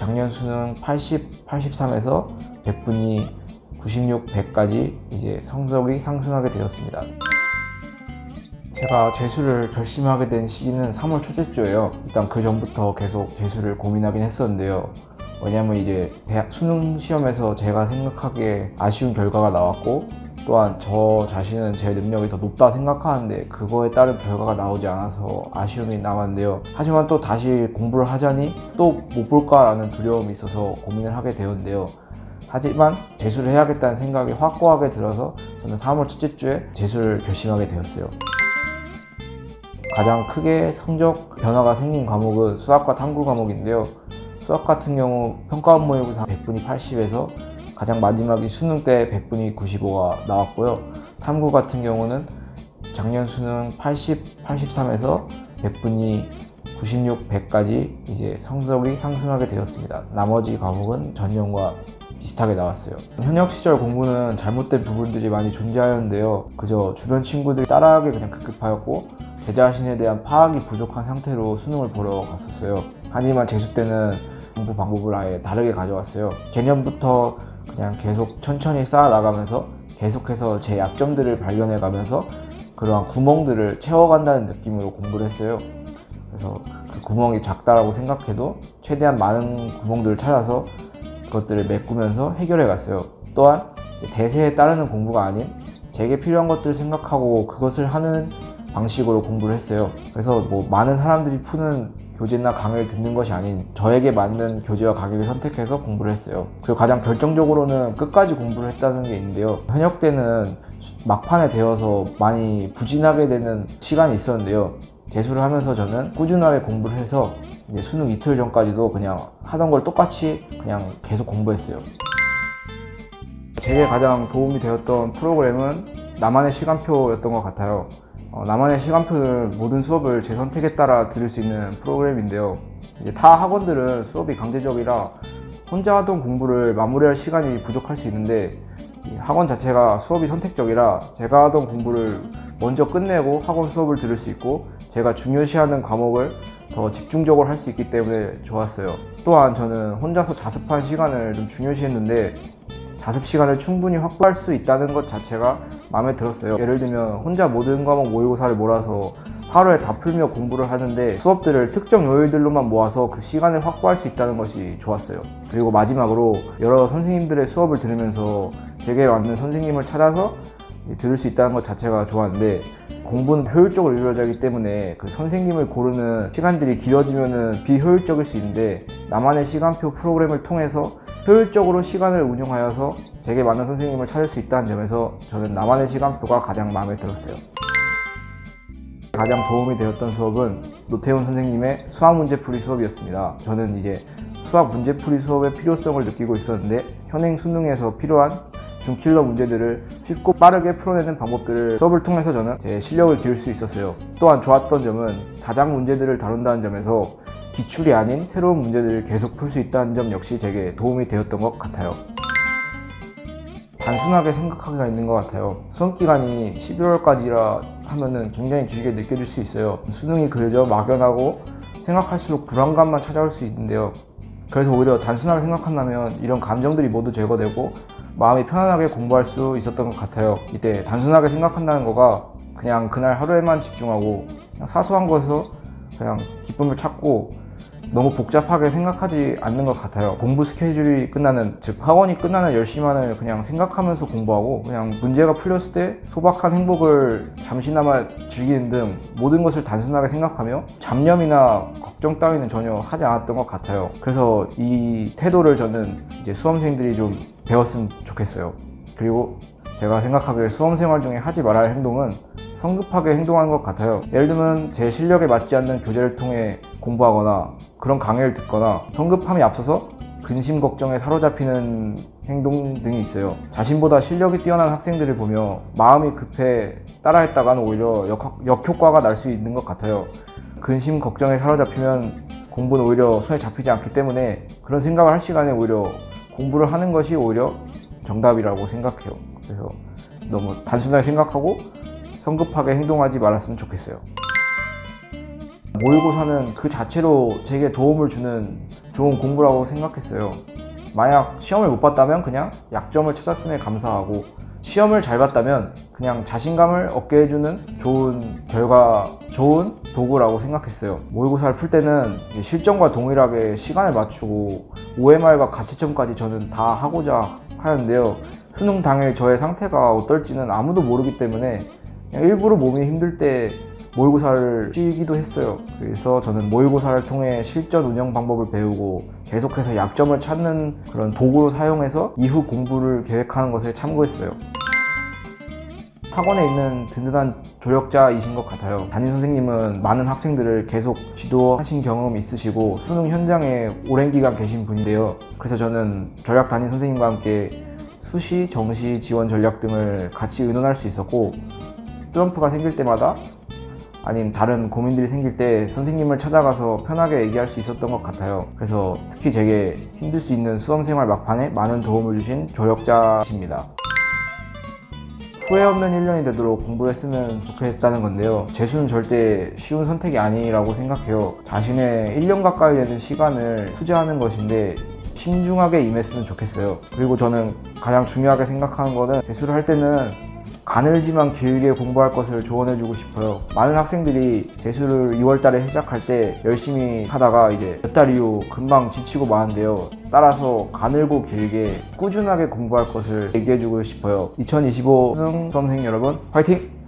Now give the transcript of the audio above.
작년 수능 80, 83에서 100분이 96, 100까지 이제 성적이 상승하게 되었습니다. 제가 재수를 결심하게 된 시기는 3월 첫째 주예요. 일단 그 전부터 계속 재수를 고민하긴 했었는데요. 왜냐면 이제 대학 수능 시험에서 제가 생각하기에 아쉬운 결과가 나왔고 또한 저 자신은 제 능력이 더 높다 생각하는데 그거에 따른 결과가 나오지 않아서 아쉬움이 남았는데요. 하지만 또 다시 공부를 하자니 또 못 볼까라는 두려움이 있어서 고민을 하게 되었는데요. 하지만 재수를 해야겠다는 생각이 확고하게 들어서 저는 3월 첫째 주에 재수를 결심하게 되었어요. 가장 크게 성적 변화가 생긴 과목은 수학과 탐구 과목인데요. 수학 같은 경우 평가원 모의고사 100분이 80에서 가장 마지막이 수능 때 100분이 95가 나왔고요. 탐구 같은 경우는 작년 수능 80, 83에서 100분이 96, 100까지 이제 성적이 상승하게 되었습니다. 나머지 과목은 전년과 비슷하게 나왔어요. 현역 시절 공부는 잘못된 부분들이 많이 존재하였는데요. 그저 주변 친구들이 따라하기 그냥 급급하였고 제 자신에 대한 파악이 부족한 상태로 수능을 보러 갔었어요. 하지만 재수 때는 공부 방법을 아예 다르게 가져왔어요. 개념부터 그냥 계속 천천히 쌓아 나가면서 계속해서 제 약점들을 발견해 가면서 그러한 구멍들을 채워간다는 느낌으로 공부를 했어요. 그래서 그 구멍이 작다라고 생각해도 최대한 많은 구멍들을 찾아서 그것들을 메꾸면서 해결해 갔어요. 또한 대세에 따르는 공부가 아닌 제게 필요한 것들을 생각하고 그것을 하는 방식으로 공부를 했어요. 그래서 뭐 많은 사람들이 푸는 교재나 강의를 듣는 것이 아닌 저에게 맞는 교재와 강의를 선택해서 공부를 했어요. 그리고 가장 결정적으로는 끝까지 공부를 했다는 게 있는데요. 현역 때는 막판에 되어서 많이 부진하게 되는 시간이 있었는데요. 재수를 하면서 저는 꾸준하게 공부를 해서 수능 이틀 전까지도 그냥 하던 걸 똑같이 그냥 계속 공부했어요. 제게 가장 도움이 되었던 프로그램은 나만의 시간표였던 것 같아요. 어, 나만의 시간표는 모든 수업을 제 선택에 따라 들을 수 있는 프로그램인데요. 타 학원들은 수업이 강제적이라 혼자 하던 공부를 마무리할 시간이 부족할 수 있는데 이 학원 자체가 수업이 선택적이라 제가 하던 공부를 먼저 끝내고 학원 수업을 들을 수 있고 제가 중요시하는 과목을 더 집중적으로 할 수 있기 때문에 좋았어요. 또한 저는 혼자서 자습한 시간을 좀 중요시했는데 자습 시간을 충분히 확보할 수 있다는 것 자체가 마음에 들었어요. 예를 들면 혼자 모든 과목 모의고사를 몰아서 하루에 다 풀며 공부를 하는데 수업들을 특정 요일들로만 모아서 그 시간을 확보할 수 있다는 것이 좋았어요. 그리고 마지막으로 여러 선생님들의 수업을 들으면서 제게 맞는 선생님을 찾아서 들을 수 있다는 것 자체가 좋았는데 공부는 효율적으로 이루어지기 때문에 그 선생님을 고르는 시간들이 길어지면 비효율적일 수 있는데 나만의 시간표 프로그램을 통해서 효율적으로 시간을 운영하여서 제게 맞는 선생님을 찾을 수 있다는 점에서 저는 나만의 시간표가 가장 마음에 들었어요. 가장 도움이 되었던 수업은 노태훈 선생님의 수학 문제풀이 수업이었습니다. 저는 이제 수학 문제풀이 수업의 필요성을 느끼고 있었는데 현행 수능에서 필요한 중킬러 문제들을 쉽고 빠르게 풀어내는 방법들을 수업을 통해서 저는 제 실력을 기울 수 있었어요. 또한 좋았던 점은 자작 문제들을 다룬다는 점에서 기출이 아닌 새로운 문제들을 계속 풀 수 있다는 점 역시 제게 도움이 되었던 것 같아요. 단순하게 생각하기가 있는 것 같아요. 수험 기간이 11월까지라 하면은 굉장히 길게 느껴질 수 있어요. 수능이 그저 막연하고 생각할수록 불안감만 찾아올 수 있는데요. 그래서 오히려 단순하게 생각한다면 이런 감정들이 모두 제거되고 마음이 편안하게 공부할 수 있었던 것 같아요. 이때 단순하게 생각한다는 거가 그냥 그날 하루에만 집중하고 사소한 것에서 그냥 기쁨을 찾고 너무 복잡하게 생각하지 않는 것 같아요. 공부 스케줄이 끝나는, 즉 학원이 끝나는 10시만을 그냥 생각하면서 공부하고 그냥 문제가 풀렸을 때 소박한 행복을 잠시나마 즐기는 등 모든 것을 단순하게 생각하며 잡념이나 걱정 따위는 전혀 하지 않았던 것 같아요. 그래서 이 태도를 저는 이제 수험생들이 좀 배웠으면 좋겠어요. 그리고 제가 생각하기에 수험 생활 중에 하지 말아야 할 행동은 성급하게 행동하는 것 같아요. 예를 들면 제 실력에 맞지 않는 교재를 통해 공부하거나 그런 강의를 듣거나 성급함이 앞서서 근심 걱정에 사로잡히는 행동 등이 있어요. 자신보다 실력이 뛰어난 학생들을 보며 마음이 급해 따라했다가는 오히려 역, 역효과가 날 수 있는 것 같아요. 근심 걱정에 사로잡히면 공부는 오히려 손에 잡히지 않기 때문에 그런 생각을 할 시간에 오히려 공부를 하는 것이 오히려 정답이라고 생각해요. 그래서 너무 단순하게 생각하고 성급하게 행동하지 말았으면 좋겠어요. 모의고사는 그 자체로 제게 도움을 주는 좋은 공부라고 생각했어요. 만약 시험을 못 봤다면 그냥 약점을 찾았음에 감사하고 시험을 잘 봤다면 그냥 자신감을 얻게 해주는 좋은 결과, 좋은 도구라고 생각했어요. 모의고사를 풀 때는 실전과 동일하게 시간을 맞추고 OMR과 가채점까지 저는 다 하고자 하는데요. 수능 당일 저의 상태가 어떨지는 아무도 모르기 때문에 일부러 몸이 힘들 때 모의고사를 치기도 했어요. 그래서 저는 모의고사를 통해 실전 운영 방법을 배우고 계속해서 약점을 찾는 그런 도구로 사용해서 이후 공부를 계획하는 것에 참고했어요. 학원에 있는 든든한 조력자이신 것 같아요. 담임 선생님은 많은 학생들을 계속 지도하신 경험이 있으시고 수능 현장에 오랜 기간 계신 분인데요. 그래서 저는 전략 담임 선생님과 함께 수시, 정시 지원 전략 등을 같이 의논할 수 있었고 슬럼프가 생길 때마다 아니면 다른 고민들이 생길 때 선생님을 찾아가서 편하게 얘기할 수 있었던 것 같아요. 그래서 특히 제게 힘들 수 있는 수험생활 막판에 많은 도움을 주신 조력자십니다. 후회 없는 1년이 되도록 공부를 했으면 좋겠다는 건데요. 재수는 절대 쉬운 선택이 아니라고 생각해요. 자신의 1년 가까이 되는 시간을 투자하는 것인데 신중하게 임했으면 좋겠어요. 그리고 저는 가장 중요하게 생각하는 거는 재수를 할 때는 가늘지만 길게 공부할 것을 조언해주고 싶어요. 많은 학생들이 재수를 2월 달에 시작할 때 열심히 하다가 이제 몇 달 이후 금방 지치고 마는데요. 따라서 가늘고 길게 꾸준하게 공부할 것을 얘기해주고 싶어요. 2025 수능 수험생 여러분, 화이팅!